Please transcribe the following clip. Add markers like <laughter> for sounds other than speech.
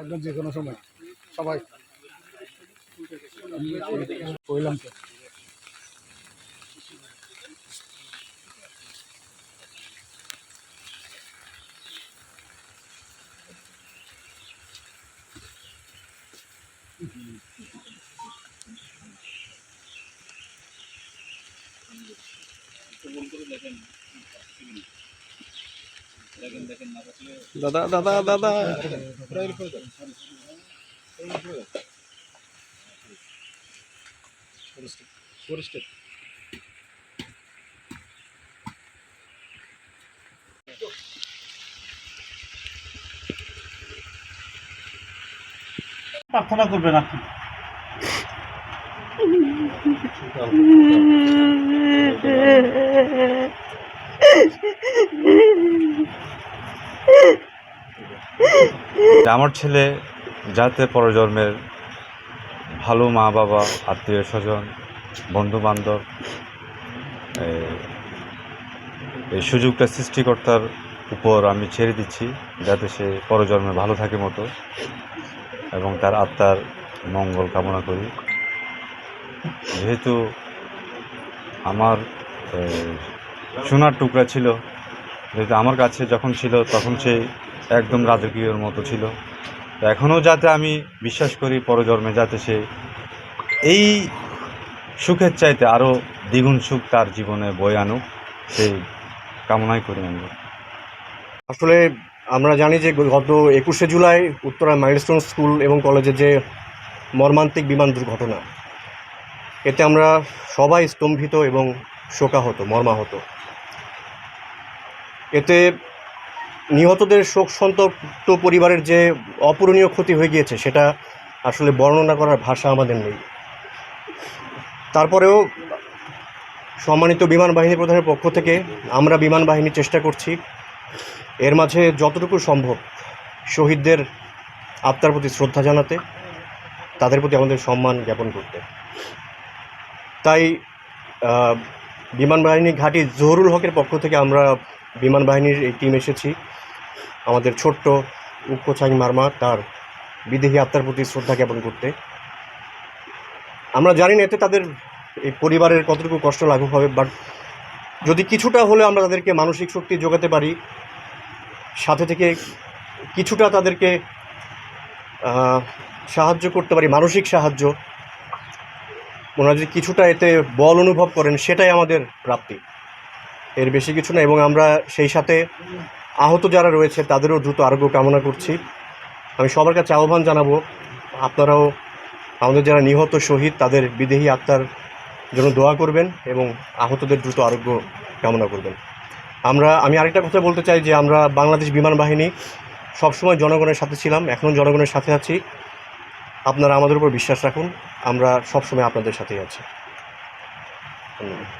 একদম যে কোনো সময়। সবাই। কইলাম তো। দাদা দাদা দাদা। প্রার্থনা করবেন আপনি। <laughs> <laughs> আমার ছেলে যাতে পরজন্মের ভালো মা বাবা, আত্মীয় স্বজন, বন্ধু বান্ধব, এই সুযোগটা সৃষ্টিকর্তার উপর আমি ছেড়ে দিচ্ছি যাতে সে পরজন্মে ভালো থাকে মতো এবং তার আত্মার মঙ্গল কামনা করি। যেহেতু আমার সোনার টুকরা ছিল যেহেতু আমার কাছে যখন ছিল, তখন সে একদম রাজকীয়র মতো ছিল। এখনও যাতে আমি বিশ্বাস করি, পরজন্মে যাতে সে এই সুখের চাইতে আরও দ্বিগুণ সুখ তার জীবনে বয়ে আনুক সেই কামনাই করি আমি। আসলে আমরা জানি যে গত একুশে জুলাই উত্তরা মাইলস্টোন স্কুল এবং কলেজে যে মর্মান্তিক বিমান দুর্ঘটনা, এতে আমরা সবাই স্তম্ভিত এবং শোকাহত, মর্মাহত। এতে নিহতদের শোক সন্তপ্ত পরিবারের যে অপূরণীয় ক্ষতি হয়ে গিয়েছে, সেটা আসলে বর্ণনা করার ভাষা আমাদের নেই। তারপরেও সম্মানিত বিমান বাহিনী প্রধানের পক্ষ থেকে আমরা বিমান বাহিনী চেষ্টা করছি। এর মাঝে যতটুকু সম্ভব শহীদদের আত্মার প্রতি শ্রদ্ধা জানাতে, তাদের প্রতি আমাদের সম্মান জ্ঞাপন করতে। তাই বিমান বাহিনী ঘাঁটি জহুরুল হকের পক্ষ থেকে আমরা বিমান বাহিনীর এই টিম এসেছি। আমাদের ছোট্ট উক্কচাং মারমা, তার বিদেহী আত্মার প্রতি শ্রদ্ধা জ্ঞাপন করতে। আমরা জানি না এতে তাদের এই পরিবারের কতটুকু কষ্ট লাঘব হবে বাট যদি কিছুটা হলে আমরা তাদেরকে মানসিক শক্তি যোগাতে পারি, সাথে থেকে কিছুটা তাদেরকে সাহায্য করতে পারি, মানসিক সাহায্য ওনারা যদি কিছুটা এতে বল অনুভব করেন, সেটাই আমাদের প্রাপ্তি। এর বেশি কিছু না, এবং আমরা সেই সাথে আহত যারা রয়েছে, তাদেরও দ্রুত আরোগ্য কামনা করছি। আমি সবার কাছে আহ্বান জানাব, আপনারাও, আমাদের যারা নিহত শহীদ, তাদের বিদেহী আত্মার জন্য দোয়া করবেন এবং আহতদের দ্রুত আরোগ্য কামনা করবেন। আমরা, আমি আরেকটা কথা বলতে চাই যে, আমরা বাংলাদেশ বিমান বাহিনী সবসময় জনগণের সাথে ছিলাম, এখনও জনগণের সাথে আছি। আপনারা আমাদের উপর বিশ্বাস রাখুন, আমরা সবসময় আপনাদের সাথেই আছি। ধন্যবাদ।